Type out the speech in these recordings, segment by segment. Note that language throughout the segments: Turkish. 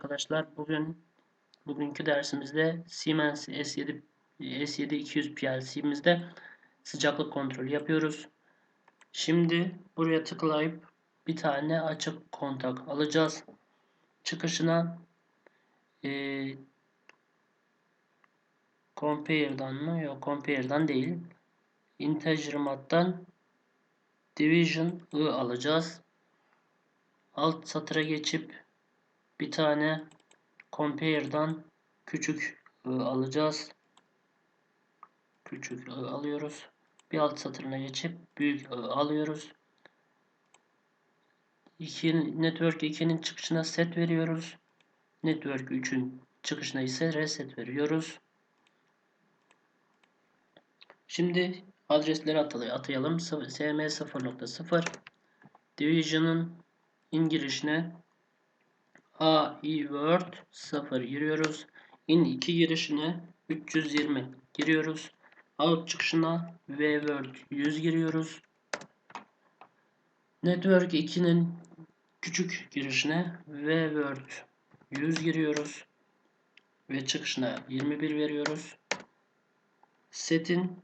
arkadaşlar. Bugün bugünkü dersimizde Siemens S7 S7 200 PLC'mizde sıcaklık kontrolü yapıyoruz. Şimdi buraya tıklayıp bir tane açık kontak alacağız. Çıkışına e, Compare'dan mı? Yok Compare'dan değil. Integer mat'tan Division I alacağız. Alt satıra geçip bir tane compare'dan küçük I alacağız. Küçük I alıyoruz. Bir alt satırına geçip büyük I alıyoruz. 2, network 2'nin çıkışına set veriyoruz. Network 3'ün çıkışına ise reset veriyoruz. Şimdi adresleri atayalım. SM0.0 Division'ın in girişine A word 0 giriyoruz. In 2 girişine 320 giriyoruz. Out çıkışına v word 100 giriyoruz. Network 2'nin küçük girişine v word 100 giriyoruz. Ve çıkışına 21 veriyoruz. Set'in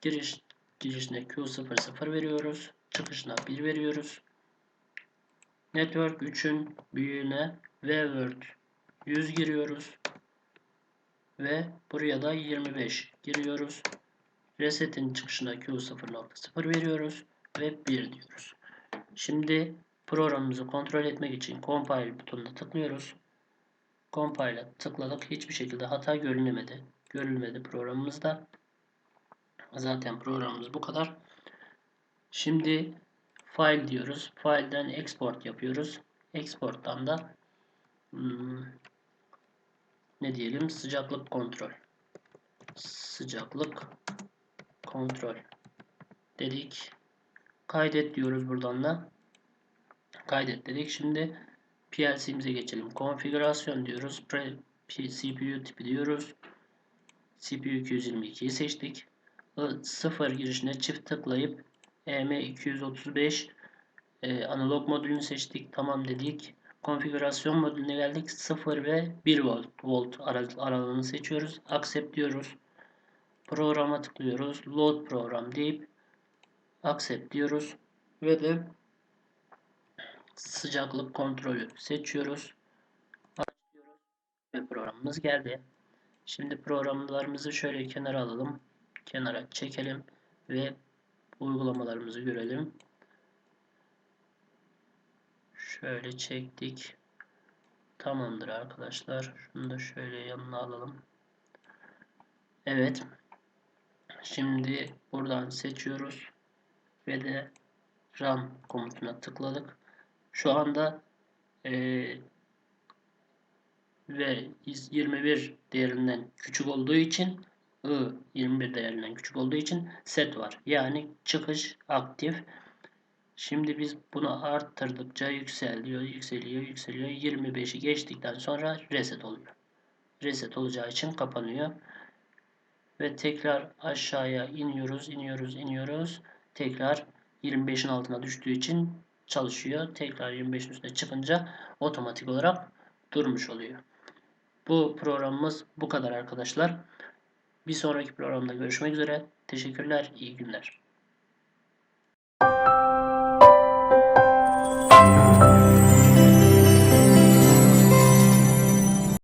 giriş girişine Q00 veriyoruz. Çıkışına 1 veriyoruz. Network 3'ün büyüğüne vword 100 giriyoruz. Ve buraya da 25 giriyoruz. Reset'in çıkışına Q0.0 veriyoruz. Ve 1 diyoruz. Şimdi programımızı kontrol etmek için compile butonuna tıklıyoruz. Compile'a tıkladık. Hiçbir şekilde hata görülmedi. Görülmedi programımızda. Zaten programımız bu kadar. Şimdi file diyoruz. File'den export yapıyoruz. Export'tan da hmm, ne diyelim sıcaklık kontrol. Sıcaklık kontrol dedik. Kaydet diyoruz buradan da. Kaydet dedik. Şimdi PLC'mize geçelim. Konfigürasyon diyoruz. CPU tipi diyoruz. CPU 222'yi seçtik. 0 girişine çift tıklayıp EM235 e, analog modülünü seçtik. Tamam dedik. Konfigürasyon modülüne geldik. 0 ve 1 volt, volt aralığını seçiyoruz. Accept diyoruz. Programa tıklıyoruz. Load program deyip accept diyoruz. Ve de sıcaklık kontrolü seçiyoruz. Ve programımız geldi. Şimdi programlarımızı şöyle kenara alalım. Kenara çekelim ve uygulamalarımızı görelim. Şöyle çektik. Tamamdır arkadaşlar. Şunu da şöyle yanına alalım. Evet. Şimdi buradan seçiyoruz. Ve de run komutuna tıkladık. Şu anda e, ve 21 değerinden küçük olduğu için I 21 değerinden küçük olduğu için set var. Yani çıkış aktif. Şimdi biz bunu arttırdıkça yükseliyor, yükseliyor, yükseliyor. 25'i geçtikten sonra reset oluyor. Reset olacağı için kapanıyor. Ve tekrar aşağıya iniyoruz, iniyoruz, iniyoruz. Tekrar 25'in altına düştüğü için çalışıyor. Tekrar 25'in üstüne çıkınca otomatik olarak durmuş oluyor. Bu programımız bu kadar arkadaşlar. Bir sonraki programda görüşmek üzere. Teşekkürler, iyi günler.